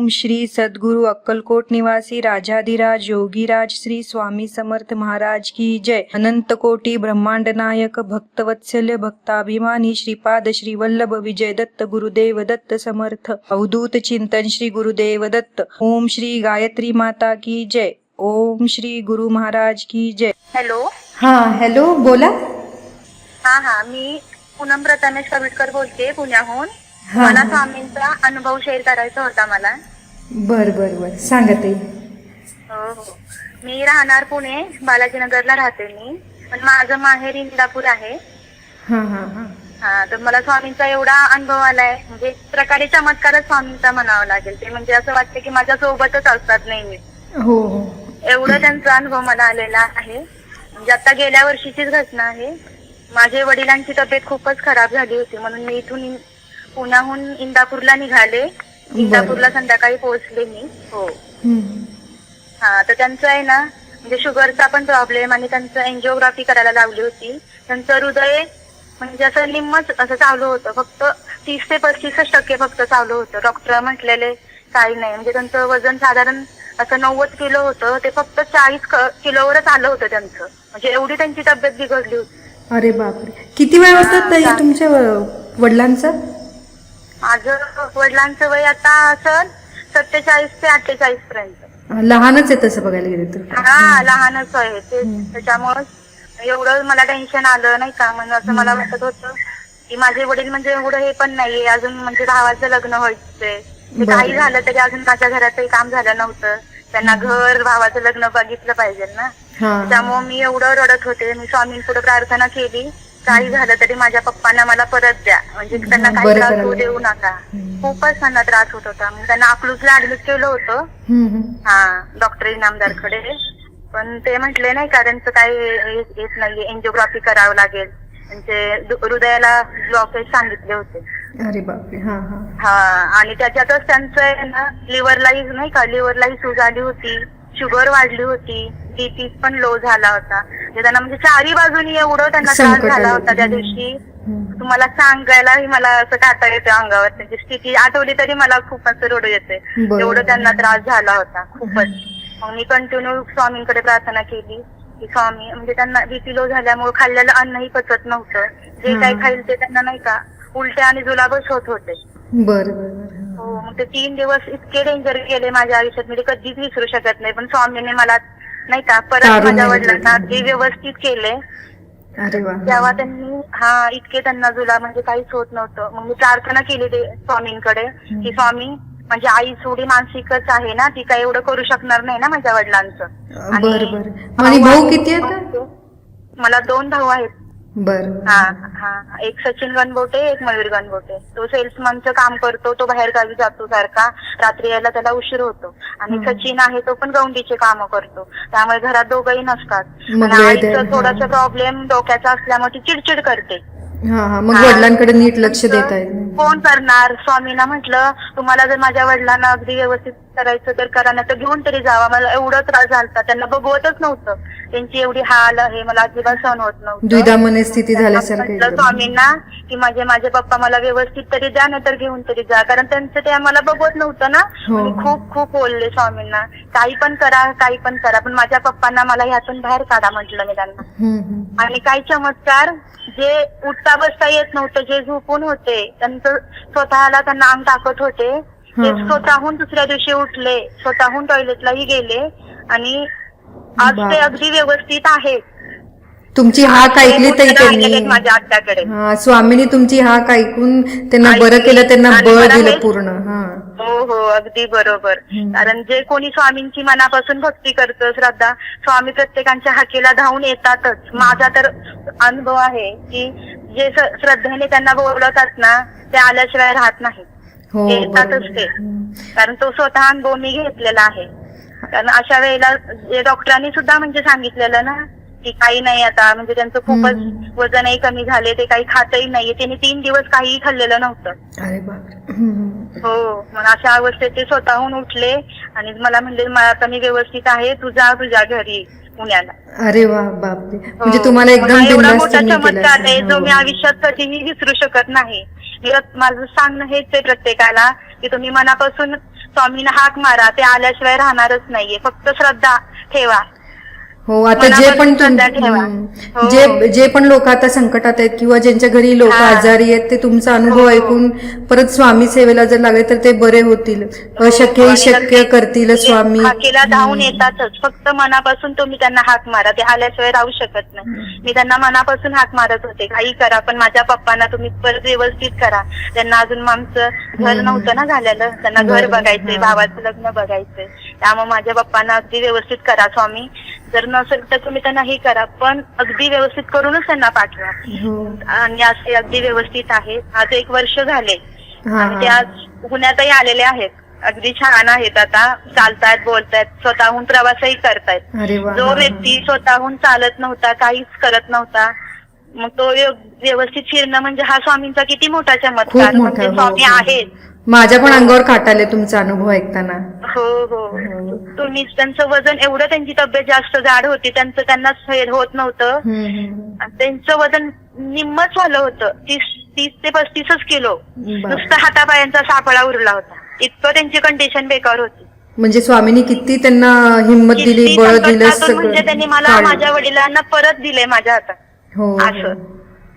ओम श्री सद्गुरु अक्कलकोट निवासी राजाधिराज योगीराज श्री स्वामी समर्थ महाराज की जय। अनंत कोटी ब्रह्मांड नायक भक्तवत्सल्य भक्ताभिमानी श्रीपाद श्री वल्लभ विजय दत्त गुरुदेव दत्त समर्थ अवधूत चिंतन श्री गुरुदेव दत्त। ओम श्री गायत्री माता की जय। ओम श्री गुरु महाराज की जय। हॅलो हा हॅलो बोला। हा हा मी पूनम प्रथमेश कविटकर बोलते पुण्याहून. मला. स्वामींचा अनुभव शेअर करायचा होता मला. बर बर बर. सांगा ताई. हो हो मी राहणार पुणे बालाजीनगरला राहते मी. पण माझं माहेर इंदापूर आहे. हा हा हा. हा तर मला स्वामींचा एवढा अनुभव आलाय. म्हणजे एक प्रकारे चमत्कारच स्वामींचा म्हणावा लागेल. ते म्हणजे असं वाटतं की माझ्या सोबतच असतात नेहमी. हो हो. एवढं त्यांचा अनुभव मला आलेला आहे. म्हणजे आता गेल्या वर्षीचीच घटना आहे. माझे वडिलांची तब्येत खूपच खराब झाली होती. म्हणून मी इथून पुण्याहून इंदापूरला निघाले. इंदापूरला संध्याकाळी पोहोचले मी हो. हा तर त्यांचं आहे ना म्हणजे शुगरचा पण प्रॉब्लेम आणि त्यांचं एन्जिओग्राफी करायला लावली होती. त्यांचं हृदय म्हणजे असं निम्मच असं चालू होतं. फक्त तीस ते पस्तीसच टक्के फक्त चालू होतं. डॉक्टर म्हटलेले काही नाही. म्हणजे त्यांचं वजन साधारण असं नव्वद किलो होतं. ते फक्त चाळीस किलोवरच आलं होतं त्यांचं. म्हणजे एवढी त्यांची तब्येत बिघडली होती. अरे बापरे. किती ताई हा. तुमच्या वडिलांचं? माझं वडिलांचं वय आता असं सत्तेचाळीस ते अठ्ठेचाळीस पर्यंत. लहानच आहे तसं बघायला गेलं तर. हा लहानच आहे ते. त्याच्यामुळे एवढं मला टेन्शन आलं नाही का? म्हणून असं मला वाटत होतं की माझे वडील म्हणजे एवढं हे पण नाहीये. अजून म्हणजे भावाचं लग्न व्हायचंय. ते. काही झालं तरी अजून माझ्या घरातही काम झालं नव्हतं. त्यांना घर भावाचं लग्न बघितलं पाहिजे ना. त्यामुळे मी एवढं रडत होते. मी स्वामींपुढे प्रार्थना केली. काही झालं तरी माझ्या पप्पांना मला परत द्या. म्हणजे त्यांना काही बरं त्रास करायला होऊ देऊ नका. हम्म. खूपच त्यांना त्रास होत होता. मग त्यांना अकलूजला ऍडमिट केलं होतं. हम्म, हम्म. हा डॉक्टर इनामदारकडे. पण ते म्हटले नाही का त्यांचं काही हे- येत नाहीये. एन्जिओग्राफी करावं लागेल. म्हणजे दु- हृदयाला ब्लॉकेज सांगितले होते. अरे बापरे. हा हा. हा आणि त्याच्यातच त्यांचं आहे ना लिव्हरलाही नाही का? लिव्हरलाही सूज आली होती. शुगर वाढली होती बीपी पण लो झाला होता म्हणजे त्यांना म्हणजे चारी बाजूनी एवढं त्यांना त्रास झाला. होता त्या. दिवशी. तुम्हाला सांगायलाही मला असं काटा येतं अंगावर त्यांची स्थिती आठवली तरी मला खूप असं रडू येते. एवढं त्यांना त्रास झाला होता खूपच मग मी कंटिन्यू स्वामींकडे प्रार्थना केली की स्वामी म्हणजे त्यांना बीपी लो झाल्यामुळे खाल्लेलं अन्नही पचत नव्हतं जे. काही खाईल ते त्यांना नाही का उलट्या आणि जुलाबच होत होते बरं हो मग ते तीन दिवस इतके डेंजर गेले माझ्या आयुष्यात. मी ते कधीच विसरू शकत नाही. पण स्वामीने मला नाही का परत माझ्या. वडिलांना अगदी व्यवस्थित केले अरे वा. जेव्हा त्यांनी हा इतके त्यांना जुला म्हणजे काहीच होत नव्हतं. मग मी प्रार्थना केली ते स्वामींकडे की स्वामी म्हणजे आई थोडी मानसिकच आहे ना ती काही एवढं करू शकणार नाही ना माझ्या वडिलांचं. आणि बरं. बरं आणि भाऊ किती आहेत? मला दोन भाऊ आहेत. बरं. हा हा. एक सचिन गणबोटे एक मयूर गणबोटे तो सेल्समनचं काम करतो तो बाहेर गावी जातो सारखा. रात्री यायला त्याला उशीर होतो. आणि. सचिन आहे तो पण गवंडीचे काम करतो. त्यामुळे घरात दोघंही नसतात. मग आईचं थोडासा. प्रॉब्लेम डोक्याचा असल्यामुळे ती चिडचिड करते. हा हा. मग. वडिलांकडे नीट लक्ष देता येत नाही. कोण करणार. स्वामींना म्हटलं तुम्हाला जर माझ्या वडिलांना अगदी व्यवस्थित करायचं तर करा नाही तर घेऊन तरी जावा. मला एवढं त्रास झालता. त्यांना बघवतच नव्हतं. त्यांची एवढी हाल आहे. मला अजिबात सहन होत नव्हतं. द्विधामने स्थिती झाल्यासारखं म्हटलं एकदम. स्वामींना की माझे माझे पप्पा मला व्यवस्थित तरी द्या नाही तर घेऊन तरी जा. कारण त्यांचं ते आम्हाला बघवत नव्हतं ना. हो. मी खूप खूप बोलले स्वामींना. काही पण करा काही पण करा. पण माझ्या पप्पांना मला ह्यातून बाहेर काढा म्हटलं मी त्यांना. हम्म, हम्म. आणि काही चमत्कार जे उठता बसता येत नव्हतं. जे झोपून होते त्यांचं स्वतःला त्यांना अंग टाकत होते. ते. स्वतःहून दुसऱ्या दिवशी उठले. स्वतःहून टॉयलेटलाही गेले. आणि आज ते. अगदी व्यवस्थित आहेत. तुमची हाक ऐकली आहेत त्यांनी. माझ्या आत्याकडे. हा स्वामीनी तुमची हाक ऐकून त्यांना. बरं केलं त्यांना बळ दिलं पूर्ण. हा. हो अगदी बरोबर. कारण जे कोणी स्वामींची मनापासून भक्ती करतं श्रद्धा स्वामी प्रत्येकांच्या हाकेला धावून येतातच. माझा तर अनुभव आहे की जे श्रद्धेने त्यांना बोलवतात ना ते आल्याशिवाय राहत नाही हो ते येतातच. ते. कारण तो स्वतः अनुभव मी घेतलेला आहे कारण अशा वेळेला जे डॉक्टरांनी सुद्धा म्हणजे सांगितलेलं ना की काही नाही आता म्हणजे त्यांचं खूपच. वजनही कमी झाले ते काही खातही नाहीये त्यांनी तीन दिवस काहीही खाल्लेलं नव्हतं अरे. हो मग अशा अवस्थेत ते स्वतःहून उठले आणि मला म्हणले "मला आता मी व्यवस्थित आहे तू जा तुझ्या घरी पुण्याला अरे वा बापरे हो. म्हणजे तुम्हाला एकदम एवढा बिनधास्त मोठा केलं चमत्कार आहे. जो हो. मी आयुष्यात कधीही विसरू शकत नाही मी रत- माझं सांगणं हेच आहे प्रत्येकाला की तुम्ही मनापासून स्वामींना हाक मारा ते आल्याशिवाय राहणारच नाहीये फक्त श्रद्धा ठेवा हो आता जे पण तुम ठेवा. हो. जे जे पण लोक आता संकटात आहेत किंवा ज्यांच्या घरी लोक हा. आजारी आहेत ते तुमचा अनुभव हो. ऐकून परत स्वामी सेवेला जर लागले तर ते बरे होतील. अशक्य हो, आणि शक्य नक्की करतील स्वामी. हाकेला धावून येतातच. फक्त मनापासून तुम्ही त्यांना हाक मारा. ते आल्याशिवाय राहू शकत नाही. मी त्यांना मनापासून हाक मारत होते. काही करा पण माझ्या पप्पांना तुम्ही परत व्यवस्थित करा. त्यांना अजून आमचं घर. नव्हतं ना झालेलं. त्यांना घर बरोबर, बघायचंय हा. भावाचं लग्न बघायचंय. त्यामुळे माझ्या पप्पांना अगदी व्यवस्थित करा स्वामी. जर नसेल तर तुम्ही त्यांना हे करा. पण अगदी व्यवस्थित करूनच त्यांना पाठवा. हो आणि असे अगदी व्यवस्थित आहे. आज एक वर्ष झाले. हा, आणि ते हा. आज पुण्यातही आलेले आहेत. अगदी छान आहेत. आता चालतायत बोलतायत स्वतःहून प्रवासही करतायत. अरे वा जो हा, हा. व्यक्ती स्वतःहून चालत नव्हता काहीच करत नव्हता मग तो व्य- व्यवस्थित फिरणं म्हणजे हा स्वामींचा किती मोठा चमत्कार. मोठा म्हणजे हो, स्वामी हो. आहेत. माझ्या पण अंगावर काटाले तुमचा अनुभव ऐकताना हो हो तुम्ही त्यांचं वजन एवढं त्यांची तब्येत जास्त जाड होती त्यांचं त्यांना सैर होत नव्हतं हम्म, हम्म. आणि त्यांचं वजन निम्मच झालं होतं तीस तीस ते पस्तीसच किलो बाप. नुसतं हातापायांचा सापळा उरला होता इतकं त्यांची कंडिशन बेकार होती म्हणजे स्वामींनी किती त्यांना हिंमत दिली किती बळ दिलं संकटातून म्हणजे त्यांनी मला. माझ्या वडिलांना परत दिले माझ्या हातात हो असं.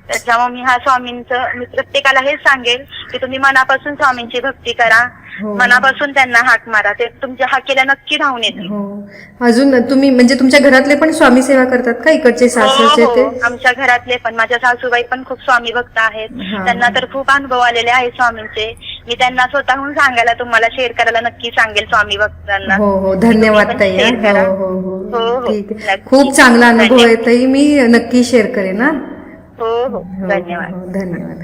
त्याच्यामुळे मी हा स्वामींचं मी प्रत्येकाला हेच सांगेल की तुम्ही मनापासून स्वामींची भक्ती करा हो. मनापासून त्यांना हाक मारा ते तुमच्या हाकेला नक्की धावून येतील हो अजून तुम्ही म्हणजे तुमच्या घरातले पण स्वामी सेवा करतात का इकडचे सासरचे हो, ते हो. आमच्या घरातले पण माझ्या सासूबाई पण खूप स्वामी भक्त आहेत हा. त्यांना तर खूप अनुभव आलेले आहेत स्वामींचे मी त्यांना स्वतःहून सांगायला तुम्हाला शेअर करायला नक्की सांगेल स्वामी भक्तांना हो हो धन्यवाद तुम्ही पण ताई share करा. हो हो हो, हो हो. ठीक आहे नक्की. खूप चांगला अनुभव आहे. ताई मी नक्की शेअर करेन हा हो हो. हो, धन्यवाद हो, धन्यवाद.